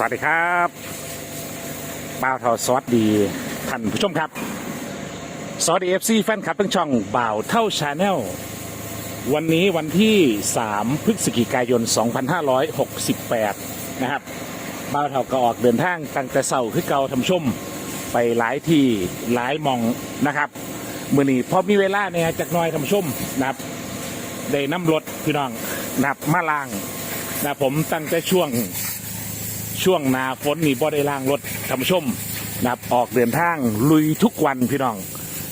สวัสดีครับบ่าวเท่าสวัสดีท่านผู้ชมครับ สวัสดีเอฟซีแฟนคลับทั้งช่องบ่าวเท่าชาแนลวันนี้วันที่ 3 พฤศจิกายน 2568 นะครับบ่าวเท่าก็ออกเดินทางตั้งแต่เสาร์คือเก่าทำชม ไปหลายที่หลายมองนะครับมื่อนี้พอมีเวลาเนี่ยจากน้อยทำชมนะครับได้น้ำรถพี่น้องนะครับมาล้างนะผมตั้งแต่ช่วง ช่วงนาฝนนี่บ่ได้ล้างรถท่านผู้ชมนะครับออกเดินทางลุยทุกวันพี่น้อง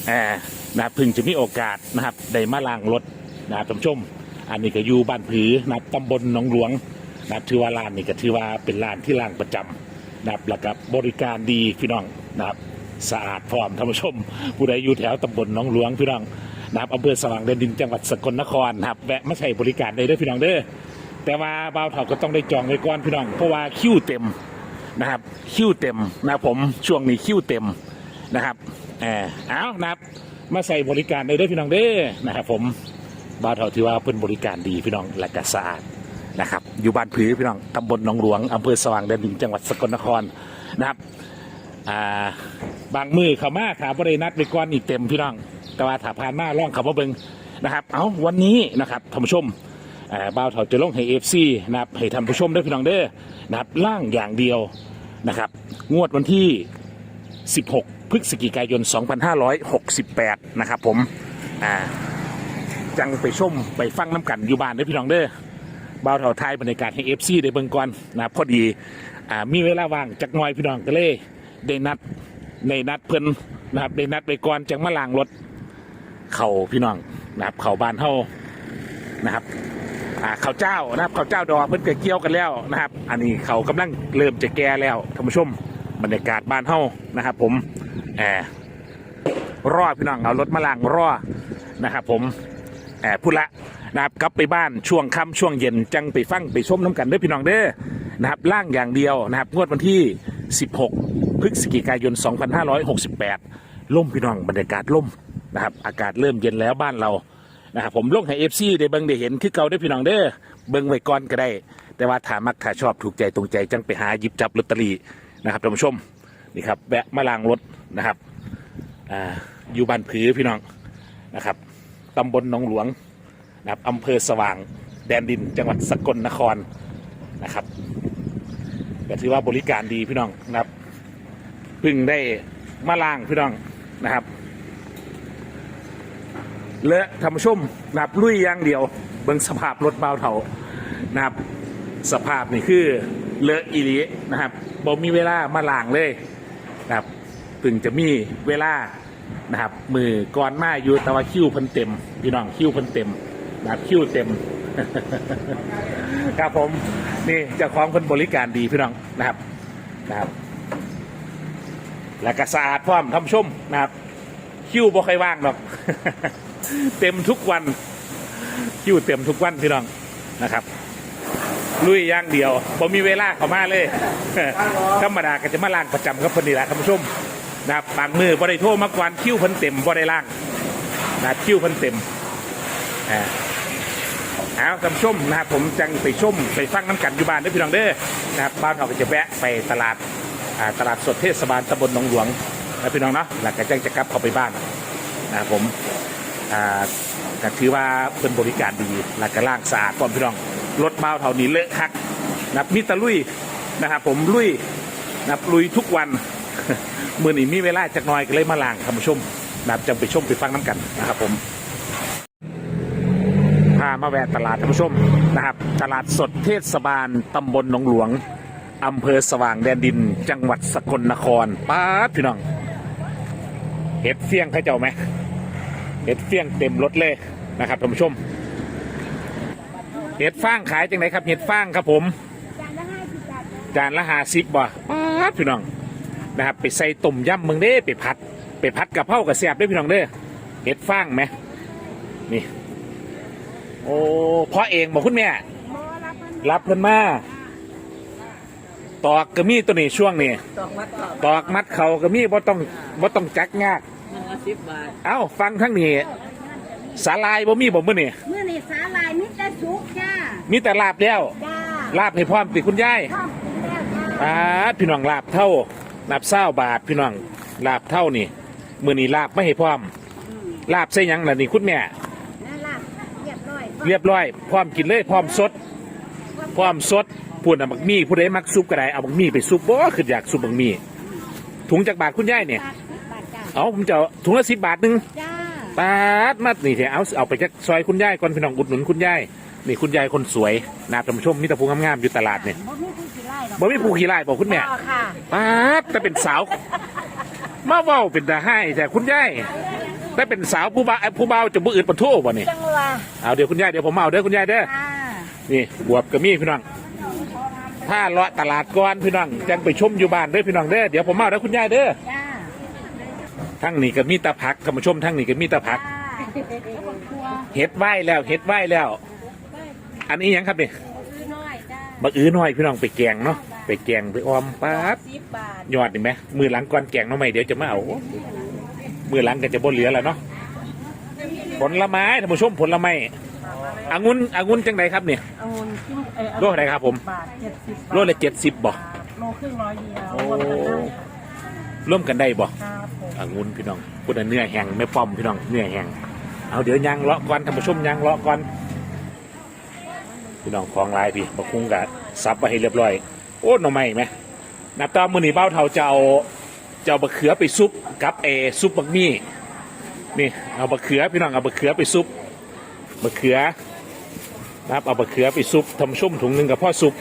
แอบนะครับเพึ่งจะมีโอกาสนะครับได้มาล้างรถนะครับท่านผู้ชม อันนี้ก็อยู่บ้านผือนะครับตำบลหนองหลวงนะครับถือว่าร้านนี้ก็ถือว่าเป็นร้านที่ล้างประจำนะครับแล้วก็บริการดีพี่น้องนะครับสะอาดพร้อมท่านผู้ชม ผู้ใดอยู่แถวตำบลหนองหลวงพี่น้องนะครับอำเภอสว่างแดนดินจังหวัดสกลนครนะครับแวะมาใช้บริการได้เด้อพี่น้องเด้อ แต่ว่าบ่าวเถาก็ต้องได้จองไว้ก่อนพี่น้องเพราะว่าคิวเต็มนะครับ คิวเต็มนะครับผมช่วงนี้คิวเต็มนะครับแอบเอานะครับมาใส่บริการได้ด้วยพี่น้องเด้นะครับผมบ่าวเถาถือว่าเป็นบริการดีพี่น้องและก็สะอาดนะครับ อยู่บ้านผือพี่น้องตำบลหนองหลวงอำเภอสว่างแดนดินจังหวัดสกลนครนะครับอ่าบางมือเขามาถามบรินัดไปก่อนอีกเต็มพี่น้อง แต่ว่าถาผ่านมาล่องเขามาเบิงนะครับ เอาวันนี้นะครับท่านผู้ชม อ่าบ่าวเถาจะลงให้เอฟซีนะครับให้ท่านผู้ชมได้พี่น้องเด้อนะครับล่างอย่างเดียวนะครับ งวดวันที่ 16 พฤศจิกายน 2568 นะครับผมอ่าจังไปชมไปฟังน้ำกันอยู่บ้านเด้อพี่น้องเด้อบ่าวเถาไทยบรรยากาศให้เอฟซีได้เบิ่งก่อนนะครับพอดีอ่ามีเวลาว่างจักหน่อยพี่น้องก็เลยได้นัดในนัดเพิ่นนะครับได้นัดไปก่อนจังมาล้างรถเข่าพี่น้องนะครับเข่าบ้านเฮานะครับ อ่าข้าวเจ้านะครับข้าวเจ้าดอกเพิ่นเกเกี่ยวกันแล้วนะครับ อันนี้เขากำลังเริ่มจะแก่แล้วท่านผู้ชมบรรยากาศบ้านเฮานะครับ ผมแอบรอพี่น้องเอารถมาล้างรอนะครับ ผมแอบพูดละนะครับกลับไปบ้านช่วงค่ำช่วงเย็นจังไปฟังไปชมน้ำกันเด้อพี่น้องเด้อนะครับล่างอย่างเดียวนะครับงวดวันที่ 16 พฤศจิกายน 2568 ล่มพี่น้องบรรยากาศล่มนะครับ อากาศเริ่มเย็นแล้วบ้านเรา นะครับผมลงให้เอฟซีได้เบิ่งได้เห็นคือเก่าได้อพี่น้องเด้อเบิ่งไว้ก่อนก็ได้ แต่ว่าถ้ามักถ้าชอบถูกใจตรงใจจังไปหาหยิบจับลอตเตอรี่นะครับท่านผู้ชมนี่ครับแวะมาล้างรถนะครับอ่าอยู่บ้านผือพี่น้องนะครับตำบลหนองหลวงนะครับอำเภอสว่างแดนดินจังหวัดสกลนครนะครับก็ถือว่าบริการดีพี่น้องนะครับเพิ่งได้มาล้างพี่น้องนะครับ เลอะท่านผู้ชมนะครับลุยอย่างเดียว เบิ่งสภาพรถเบาเถานะครับ สภาพนี่คือเลอะอีหลีนะครับบ่มีเวลามาล้างเลยนะครับถึงจะมีเวลานะครับ มือก่อนมาอยู่ต่ว่าคิ้วพิ่นเต็มพี่น้องคิ้วพิ่นเต็มนะครับคิ้วเต็มครับผมนี่เจ้าของเพิ่นบริการดีพี่น้องนะครับนะครับ และก็สะอาดพร้อมท่านผู้ชมนะครับ คิวบ่ค่อยว่างหรอก เต็มทุกวัน คิวเต็มทุกวันพี่น้องนะครับ ลุยอย่างเดียวผมมีเวลาเข้ามาเลยธรรมดาก็จะมาล่างประจำครับคนนี้แหละท่านผู้ชมนะครับบางมือบ่ได้โทรมากวนคิวพิ่นเต็มบ่ได้ล่างนะคิวพิ่นเต็มอ่าเอาท่านผู้ชมนะครับผมจังไปชมไปฟังน้ำกันอยู่บ้านด้วยพี่น้องเด้อนะครับบ้านเราก็จะแวะไปตลาดตลาดสดเทศบาลตำบลหนองหลวง นะพี่น้องเนาะหลังจากจังจะกลับเข้าไปบ้านนะครับผมอ่าก็ถือว่าเป็นบริการดีและก็ล่างสะอาดก่อนพี่น้องรถเบาเท่านี้เลอะคักนะครับมิตรลุยนะครับผมลุยนะครับลุยทุกวันมือนี้มีเวลาจากน้อยก็เลยมาล่างท่านผู้ชมนะครับจะไปชมไปฟังน้ำกันนะครับผมพามาแวะตลาดท่านผู้ชมนะครับ ตลาดสดเทศบาลตำบลหนองหลวงอำเภอสว่างแดนดิน จังหวัดสกลนครป้าพี่น้อง เห็ดเฟี้ยงเขาเจ้าไหมเห็ดเฟี้ยงเต็มรถเลยนะครับท่านผู้ชม เห็ดฟางขายจังไหนครับ เห็ดฟางครับผม จานละห้าสิบบาทจานละหาสิบบาทป๊าพี่น้องนะครับไปใส่ต้มยำมึงเด้ไปผัด ไปผัดกะเพรากะเสียบได้พี่น้องเด้อเห็ดฟางไหมนี่ โอ้พ่อเองบอกคุณแม่รับเพิ่นมาตอกกระมี่ตัวนี้ช่วงนี้ตอกมัดเขากระมี่บ่ต้องบ่ต้องจักยาก สิบบาทเอ้าฟังทั้งนี้สาลายบ่มีบ่มื้อนี่เมื่อนี่สาลายมิตรสุกจ้ามีแต่ลาบแล้ว จ้าลาบให้พร้อมติคุณยายชอบกินแล้วจ้าปาดพี่น้องลาบเท่าลาบเศร้าบาทพี่น้องลาบเท่านี่มือนี้ลาบไม่ให้พร้อมลาบใส่หยังล่ะนี่คุณแม่นั่นล่ะเรียบร้อยเรียบร้อย พร้อมกินเลยพร้อมสด พร้อมสดพูดอะบักมี่ผู้ใดมักซุปก็ได้เอาบักมี่ไปซุปบ่คืออยากซุปบักมี่ถุงจากบาทคุณยายเนี่ยบาทสิบบาทจ้า เอาผมจะเอาถุงละสิบบาทหนึงจ้าปาดมานี่เถอะเอาเอาไปจากซอยคุณยายก่อนพี่น้องอุดหนุนคุณยายนี่คุณยายคนสวยนาท่านผู้ชมมีแต่ผู้งามๆอยู่ตลาดเนี่ยบ่มีผู้สิไล่หรอกบ่มีผู้ขี้ไล่บอกคุณแม่พ่อค่ะปาดแต่เป็นสาว มาเว้าเป็นตาให้แต่คุณยายได้เป็นสาวผู้บ่าวผู้บ่าวจะบ่อื่นปะโทบ่เนี่ยจังหวะเอาเดี๋ยวคุณยายเดี๋ยวผมเอาเด้อคุณยายเด้อ อ่านี่บวบกับมีพี่น้องถ้าเลาะตลาดก่อนพี่น้องจังไปชมอยู่บ้านเด้อพี่น้องเด้อเดี๋ยวผมเอาเด้อคุณยายเด้อจ้า ทั้งนี้ก็มีตาผักท่านผู้ชมทั้งนี้ก็มีตาผักเฮ็ดไหวแล้วเฮ็ดไหวแล้ว อันนี้หยังครับเนี่ยคือน้อยจ้าบักอื้อน้อยพี่น้องไปแกงเนาะไปแกงไปออมป๊าดสิบบาทยอดนี่ไหมมือหลังก่อนแกงเนาะไม่เดี๋ยวจะมาเอามือหลังก็จะบ่เหลือแล้วเนาะผลไม้ท่านผู้ชมผลไม้องุ่นองุ่นจังไดครับเนี่ยเอาเงินขึ้นเออโลอะไรครับผมบาทเจ็ดสิบโลละเจ็ดสิบบ่โลครึ่งร้อยเดียวโอ้รวมกันได้ค่ะร่วมกันได้บ่ครับผม องุ่นพี่น้องพูดแต่เนื้อแห้งไม่ป้อมพี่น้องเนื้อแห้งเอาเดี๋ยวยางเลาะก่อนท่านผู้ชมยางเลาะก่อนพี่น้องของลายพี่มาคุ้งกับซับไปให้เรียบร้อย โอ้หน่อไม้ไหมนับตามมือนีเบ้าเท่าจะเอาจะเอาบะเขือไปซุปกับเอซุปบักมี่นี่เอาบะเขือพี่น้องเอาบะเขือไปซุปบะเขือนะครับเอาบะเขือไปซุปทำชุ่มถุงหนึ่งกับพ่อซุป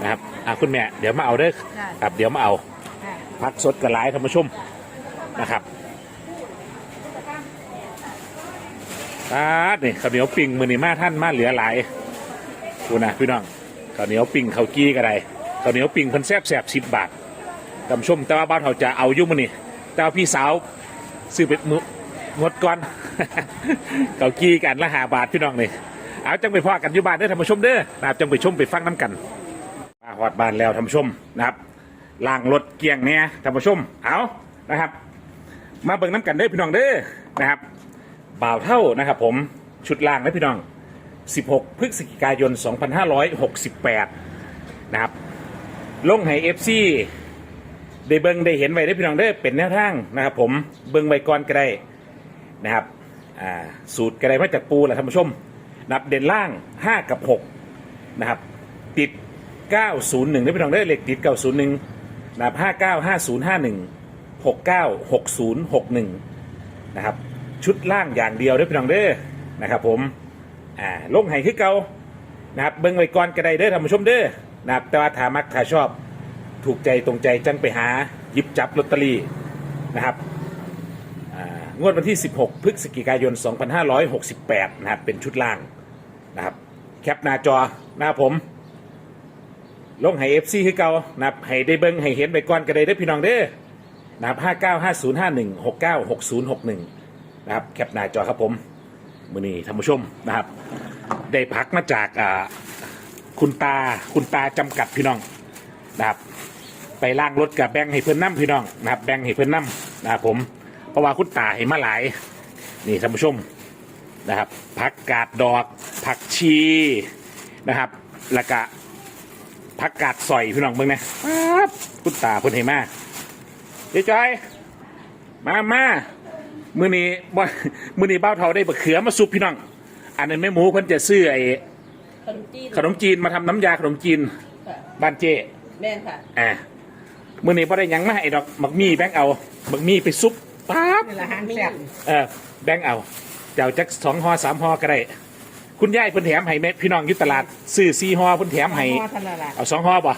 นะครับอะคุณแม่เดี๋ยวมาเอาเด้อครับเดี๋ยวมาเอาค่ะพักสดกระไรท่านผู้ชม นะครับอ่านี่ข้าวเหนียวปิ่งมือนี่มาท่านมาเหลือหลายดูนะพี่น้องข้าวเหนียวปิ่งข้าวกี้กระไรข้าวเหนียวปิ่งเพิ่นแซบแซบสิบบาทท่านผู้ชมแต่ว่าบ้านเขาจะเอายุ่มือนี่แต่ว่าพี่สาวซื้อไปมืองดก่อนข้าวกี้กันละหาบาทพี่น้องนี่เอาจังไปพ่อกันอยู่บ้านเด้อท่านผู้ชมเด้อนะครับจังไปชมไปฟังน้ำกัน มาฮอดบ้านแล้วท่านผู้ชมนะครับล่างรถเกียงเนี่ยท่านผู้ชมเอานะครับ มาเบิ่งน้ำกันเด้อพี่น้องเด้อนะครับบ่าวเท่านะครับผมชุดล่างนะพี่น้อง 16 พฤศจิกายน 2568 นะครับ ลงให้เอฟซีได้เบิ่งได้เห็นไว้ได้พี่น้องเด้เป็นแนวทางนะครับ ผมเบิ่งไว้ก่อนก็ได้นะครับอ่าสูตรก็ได้มาจากปูแหละท่านผู้ชม นับเด่นล่าง 5 กับ 6 นะครับ ติด 901ได้พี่น้องเด้เลขติด 901นะครับห้าเก้าห้าศูนย์ห้าหนึ่งหกเก้าหกศูนย์หกหนึ่งนะครับ ชุดล่างอย่างเดียวเด้อพี่น้องเด้อนะครับผมอ่าลงไห้คือเก่านะครับเบิ้งไว้ก่อนกระไดเด้อท่านผู้ชมเด้อนะครับแต่ว่าถามักถ้าชอบถูกใจตรงใจจังไปหาหยิบจับลอตเตอรี่นะครับงวดวันที่ 16 พฤศจิกายน 2568 นะครับ เป็นชุดล่างนะครับ แคปหน้าจอนะครับผม ลงให้เอฟซีคือเก่านะครับให้ได้เบิ้งให้เห็นไปก่อนก็ได้เด้อพี่น้องเด้อ นะครับห้าเก้าห้าศูนย์ห้าหนึ่งหกเก้าหกศูนย์หกหนึ่งนะครับแคปหน้าจอครับผมมือนี้ท่านผู้ชมนะครับ ได้พักมาจากอ่าคุณตาคุณตาจำกัดพี่น้องนะครับ ไปล่างรถกับแบงค์ให้เพื่อนน้ำพี่น้องนะครับแบงค์ให้เพื่อนน้ำนะครับผมเพราะว่าคุณตาให้มาหลาย นี่ท่านผู้ชมนะครับผักกาดดอกผักชีนะครับแล้วก็ผักกาดสอยพี่น้องเบิ่งนะปั๊บคุณตาเพิ่นให้มา เจ๊จอย มามามือนี้บ่มือนี้เบ้าเทาได้บะเขือมาซุปพี่น้อง อันนั้นแม่หมูเพิ่นจะซื้อไอ้ขนมจีนขนมจีนมาทำน้ำยาขนมจีนค่ะบ้านเจ๊แม่นค่ะอ่ามือนี้บ่ได้หยังมาให้ดอกบักมี่แบงค์เอาบักมี่ไปซุปปั๊บนี่แหละหางแซ่บเออแบงค์เอาเจ้าจักสองห่อสามห่อก็ได้ คุณยายเพิ่นแถมให้แม่พี่น้องอยู่ตลาดซื้อสี่ห่อเพิ่นแถมให้ พ่อทันละละเอาสองห่อบ่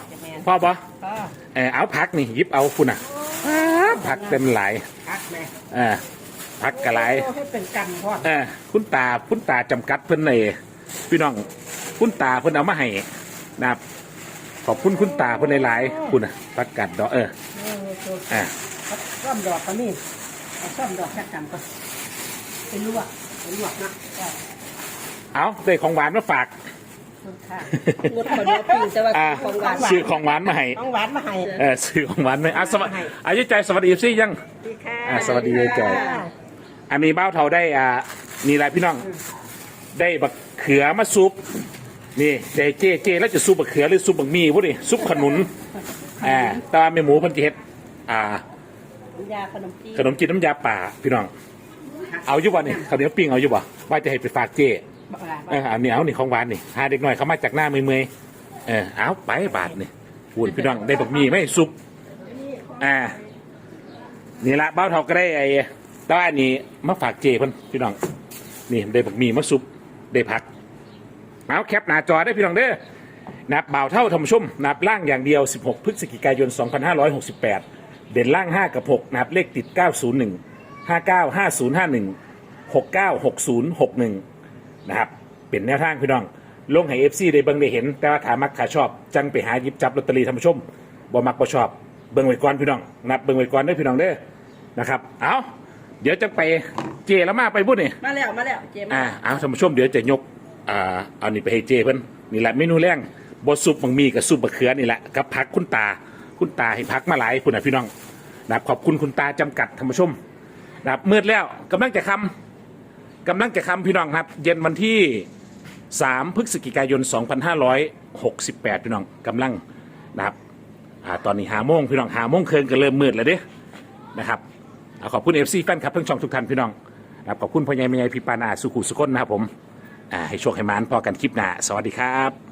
พ่อบ่ก็เออเอาพักนี่หยิบเอาคุณอะ พักเต็มหลายพักแม่เออพักกระไรโอ้ให้เป็นกันพ่อเออคุณตาคุณตาจำกัดเพิ่นเลยพี่น้องคุณตาเพิ่นเอามาให้นะครับขอบคุณคุณตาเพิ่นหลายๆคุณอะพักกัดดอกเออเออตัวอะซ่อมดอกก็นี่เอาซ่อมดอกแค่กันก็เป็นลวกเป็นลวกนะก็เอาได้ของหวานมาฝาก ค่ะงดขนมปิ้งแต่ว่าอ่าของหวานซื้อของหวานมาให้ต้องหวานมาให้เออซื้อของหวานมาให้อะสวัสดีอายุใจสวัสดีซี่ยังดีค่ะอ่าสวัสดียายจอยอันนี้เบ้าเทาได้อ่ามีอะไรพี่น้อง ได้บักเขือมาซุป นี่เจเจเจแล้วจะซุปบักเขือหรือซุปบักมี่วะดิซุปขนุนอ่าแตว่าแม่หมูเพิ่นจะเฮ็ดอ่าน้ำยาขนมจีนขนมจีนน้ำยาป่าพี่น้อง เอาอยู่บ่นี่ข้าวเหนียวปิ้งเอาอยู่บ่ว่าจะให้ไปฝากเจ้ บักลาเออเอานี่เอานี่ของหวานนี่หาเด็กหน้อยเขามาจากหน้าเมื่อยๆเออเอาไปบาทนี่พูดพี่น้องได้บักมีไหม่ซุปอ่านี่ละเบ้าเท่าก็ได้ไอ้ต้านนี้มาฝากเจเพิ่นพี่น้องนี่ได้บักมีมาซุปได้ผักเอาแคปหน้าจอได้พี่น้องเด้อนับเบาเท่าทำชุ่มนับล่างอย่างเดียว 16 พฤศจิกายน 2568 เด่นล่าง 5 กับ 6 นับเลขติด 901 59 5051 69 60 61 นะครับ เป็นแนวทางพี่น้อง ลงให้เอฟซีได้เบิ่งได้เห็น แต่ว่าถามักขาชอบ จังไปหาหยิบจับลอตเตอรี่ทำชมบ่มักบ่ชอบ เบิ่งไว้ก่อนพี่น้องนับเบิ่งไว้ก่อนเด้อพี่น้องเด้อนะครับ เอาเดี๋ยวจะไปเจแล้วมาไปบุญนี่มาแล้วมาแล้วเจมาอ่าเอาท่านผู้ชมเดี๋ยวจะยกอ่าเอานี่ไปให้เจเพิ่นนี่แหละเมนูแรงบดซุปบางมีกับซุปบะเขือนี่แหละกับพักคุณตาคุณตาให้พักมาหลายคุณนะพี่น้องนะครับขอบคุณคุณตาจำกัดท่านผู้ชมนะครับมืดแล้วกำลังจะคำ กำลังจะคำพี่น้องครับ เย็นวันที่ 3 พฤศจิกายน 2568 พี่น้องกำลังนะครับอาตอนนี้หาโมงพี่น้องหาโมงเคินก็เริ่มมืดแล้วเด้นะครับอาขอบคุณเอฟซีแฟนคลับทั้งช่องทุกท่านพี่น้องนะครับขอบคุณพ่อใหญ่แม่ใหญ่พี่ปานาสุขุสุคนนะครับผมอ่าให้โชคให้มานพอกันคลิปหน้าสวัสดีครับ